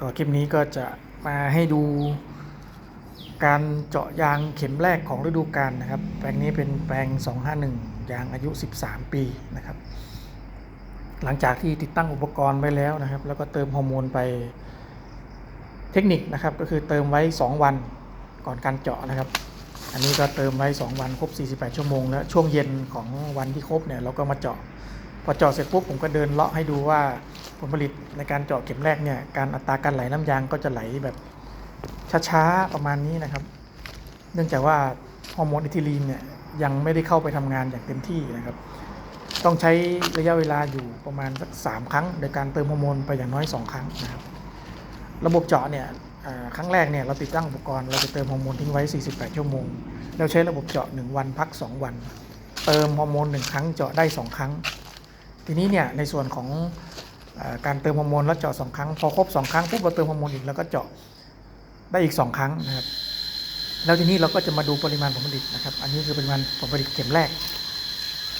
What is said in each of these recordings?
ก็คลิปนี้ก็จะมาให้ดูการเจาะยางเข็มแรกของฤดูกาลนะครับ แปลงนี้เป็นแปลง 251 ยางอายุ 13 ปีนะครับ หลังจากที่ติดตั้งอุปกรณ์ไว้แล้วนะครับ แล้วก็เติมฮอร์โมนไปเทคนิคนะครับ ก็คือเติมไว้ 2 วันก่อนการเจาะนะครับ อันนี้ก็เติมไว้ 2 วันครบ 48 ชั่วโมง แล้วช่วงเย็นของวันที่ครบเนี่ยเราก็มาเจาะ พอเจาะเสร็จปุ๊บผมก็เดินเลาะให้ดูว่า ผลผลิตในการเจาะเข็มแรกเนี่ยการอัตราการไหลน้ำยางก็จะไหลแบบช้าๆประมาณนี้นะครับ เนื่องจากว่าฮอร์โมนอิทิลีนเนี่ยยังไม่ได้เข้าไปทำงานอย่างเต็มที่นะครับ ต้องใช้ระยะเวลาอยู่ประมาณสักสามครั้งโดยการเติมฮอร์โมนไปอย่างน้อย 2 ครั้งนะครับ ระบบเจาะเนี่ยครั้งแรกเนี่ยเราติดตั้งอุปกรณ์เราจะเติมฮอร์โมนทิ้งไว้ 48 ชั่วโมง แล้วใช้ระบบเจาะ 1 วันพัก 2 วัน เติมฮอร์โมน1ครั้งเจาะได้ 2 ครั้ง ทีนี้เนี่ยในส่วนของ การเติมฮอร์โมนแล้วเจาะ2ครั้ง พอครบ2ครั้งปุ๊บเราเติมฮอร์โมนอีกแล้วก็เจาะได้อีก2ครั้งนะครับแล้วทีนี้เราก็จะมาดูปริมาณผลผลิตนะครับ อันนี้คือปริมาณผลผลิตเข็มแรก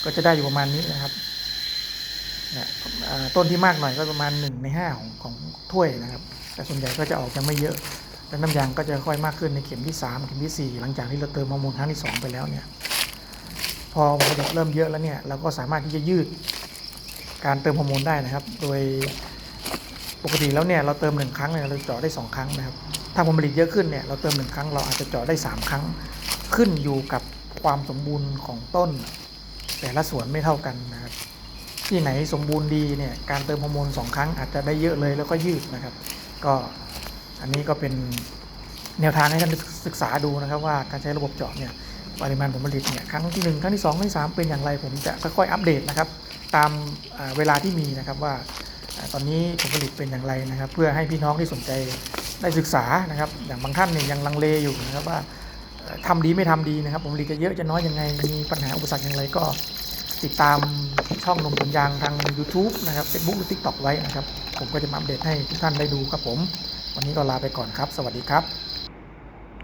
ก็จะได้อยู่ประมาณนี้นะครับต้นที่มากหน่อยก็ประมาณ1ใน5ของของถ้วยนะครับ แต่ส่วนใหญ่ก็จะออกจะไม่เยอะ แล้วน้ำยางก็จะค่อยมากขึ้นในเข็มที่ 3 เข็มที่ 4 หลังจากที่เราเติมฮอร์โมนครั้งที่ 2 ไปแล้วเนี่ย พอผลผลิตเริ่มเยอะแล้วเนี่ยเราก็สามารถที่จะยืด การเติมฮอร์โมนได้นะครับ โดยปกติแล้วเนี่ยเราเติมหนึ่งครั้งเนี่ยเราเจาะได้สองครั้งนะครับ ถ้าผลผลิตเยอะขึ้นเนี่ยเราเติมหนึ่งครั้งเราอาจจะเจาะได้สามครั้ง ขึ้นอยู่กับความสมบูรณ์ของต้น แต่ละสวนไม่เท่ากันนะครับ ที่ไหนสมบูรณ์ดีเนี่ยการเติมฮอร์โมนสองครั้งอาจจะได้เยอะเลยแล้วก็ยืดนะครับ ก็อันนี้ก็เป็นแนวทางให้ท่านศึกษาดูนะครับว่าการใช้ระบบเจาะเนี่ยปริมาณผลผลิตเนี่ยครั้งที่หนึ่งครั้งที่สองครั้งที่สามเป็นอย่างไรผมจะค่อยๆอัปเดตนะครับ ตามเวลาที่มีนะครับว่าตอนนี้ผลผลิตเป็นอย่างไรนะครับ เพื่อให้พี่น้องที่สนใจได้ศึกษานะครับ อย่างบางท่านเนี่ยยังลังเลอยู่นะครับว่าเอ่อทำดีไม่ทำดีนะครับผลผลิตจะเยอะจะน้อยยังไงมีปัญหาอุปสรรคอย่างไรก็ติดตามช่องนมสวนยางทาง YouTube นะครับ Facebook หรือ TikTok ไว้นะครับ ผมก็จะมาอัปเดตให้ทุกท่านได้ดูครับผม วันนี้ก็ลาไปก่อนครับ สวัสดีครับ